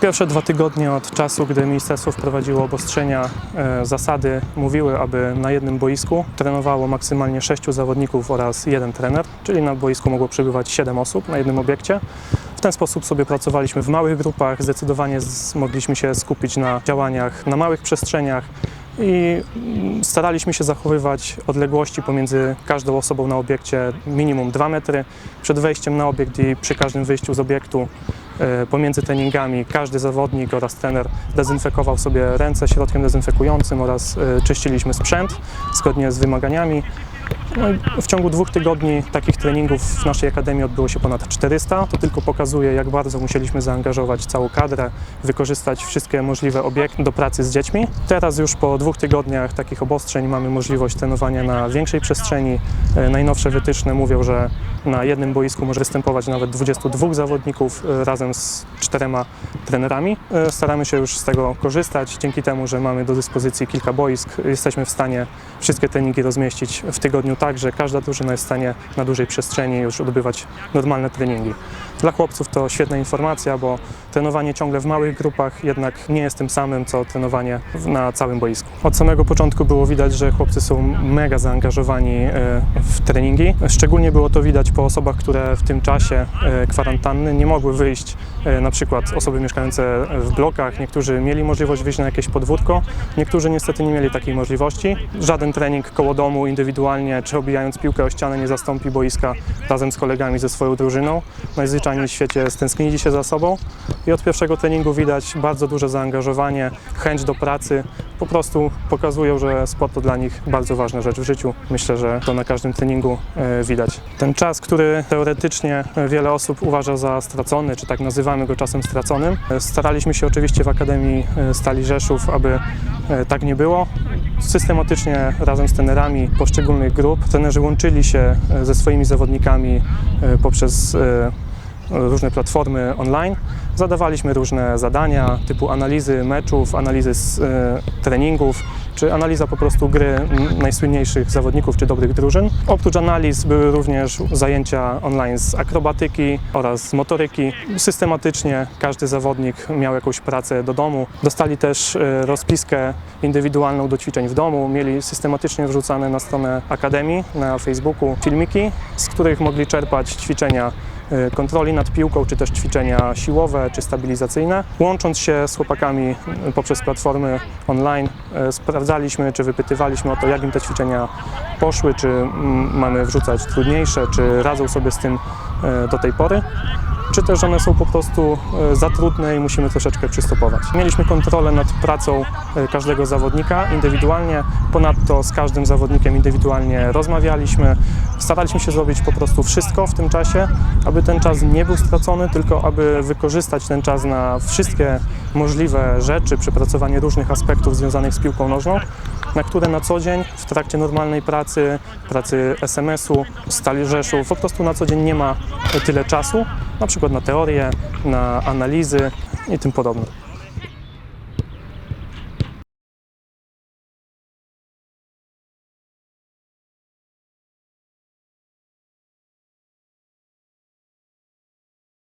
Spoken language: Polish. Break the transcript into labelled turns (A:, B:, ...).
A: Pierwsze dwa tygodnie od czasu, gdy ministerstwo wprowadziło obostrzenia, e, zasady mówiły, aby na jednym boisku trenowało maksymalnie sześciu zawodników oraz jeden trener, czyli na boisku mogło przebywać siedem osób na jednym obiekcie. W ten sposób sobie pracowaliśmy w małych grupach, zdecydowanie mogliśmy się skupić na działaniach na małych przestrzeniach i mm, staraliśmy się zachowywać odległości pomiędzy każdą osobą na obiekcie minimum 2 metry. Przed wejściem na obiekt i przy każdym wyjściu z obiektu e, pomiędzy treningami każdy zawodnik oraz trener dezynfekował sobie ręce środkiem dezynfekującym oraz e, czyściliśmy sprzęt zgodnie z wymaganiami. No w ciągu dwóch tygodni takich treningów w naszej akademii odbyło się ponad 400. To tylko pokazuje, jak bardzo musieliśmy zaangażować całą kadrę, wykorzystać wszystkie możliwe obiekty do pracy z dziećmi. Teraz już po dwóch tygodniach takich obostrzeń mamy możliwość trenowania na większej przestrzeni. E, Najnowsze wytyczne mówią, że na jednym boisku może występować nawet 22 zawodników e, razem z czterema trenerami. E, Staramy się już z tego korzystać. Dzięki temu, że mamy do dyspozycji kilka boisk, jesteśmy w stanie wszystkie treningi rozmieścić w tygodniu tak, że każda drużyna jest w stanie na dużej przestrzeni już odbywać normalne treningi. Dla chłopców to świetna informacja, bo trenowanie ciągle w małych grupach jednak nie jest tym samym, co trenowanie na całym boisku. Od samego początku było widać, że chłopcy są mega zaangażowani e, w treningi. Szczególnie było to widać po osobach, które w tym czasie e, kwarantanny nie mogły wyjść, e, na przykład osoby mieszkające w blokach. Niektórzy mieli możliwość wyjść na jakieś podwórko, niektórzy niestety nie mieli takiej możliwości. Żaden trening koło domu indywidualnie, czy obijając piłkę o ścianę nie zastąpi boiska razem z kolegami ze swoją drużyną. Najzwyczajniej w świecie stęsknili się za sobą i od pierwszego treningu widać bardzo duże zaangażowanie, chęć do pracy. Po prostu pokazują, że sport to dla nich bardzo ważna rzecz w życiu. Myślę, że to na każdym treningu e, widać. Ten czas, który teoretycznie wiele osób uważa za stracony, czy tak nazywamy go czasem straconym, e, staraliśmy się oczywiście w Akademii e, Stali Rzeszów, aby e, tak nie było. Systematycznie razem z trenerami poszczególnych grup trenerzy łączyli się e, ze swoimi zawodnikami e, poprzez e, różne platformy online. Zadawaliśmy różne zadania typu analizy meczów, analizy z, e, treningów, czy analiza po prostu gry najsłynniejszych zawodników czy dobrych drużyn. Oprócz analiz były również zajęcia online z akrobatyki oraz motoryki. Systematycznie każdy zawodnik miał jakąś pracę do domu. Dostali też e, rozpiskę indywidualną do ćwiczeń w domu. Mieli systematycznie wrzucane na stronę Akademii na Facebooku filmiki, z których mogli czerpać ćwiczenia kontroli nad piłką, czy też ćwiczenia siłowe, czy stabilizacyjne. Łącząc się z chłopakami e, poprzez platformy online, e, sprawdzaliśmy, czy wypytywaliśmy o to, jak im te ćwiczenia poszły, czy mm, mamy wrzucać trudniejsze, czy radzą sobie z tym do tej pory czy też one są po prostu e, za trudne i musimy troszeczkę przystopować. Mieliśmy kontrolę nad pracą e, każdego zawodnika indywidualnie, ponadto z każdym zawodnikiem indywidualnie rozmawialiśmy. Staraliśmy się zrobić po prostu wszystko w tym czasie, aby ten czas nie był stracony, tylko aby wykorzystać ten czas na wszystkie możliwe rzeczy, przepracowanie różnych aspektów związanych z piłką nożną, na które na co dzień w trakcie normalnej pracy, pracy SMS-u, Stali Rzeszów, po prostu na co dzień nie ma tyle czasu, na przykład na teorię, na analizy i tym podobne.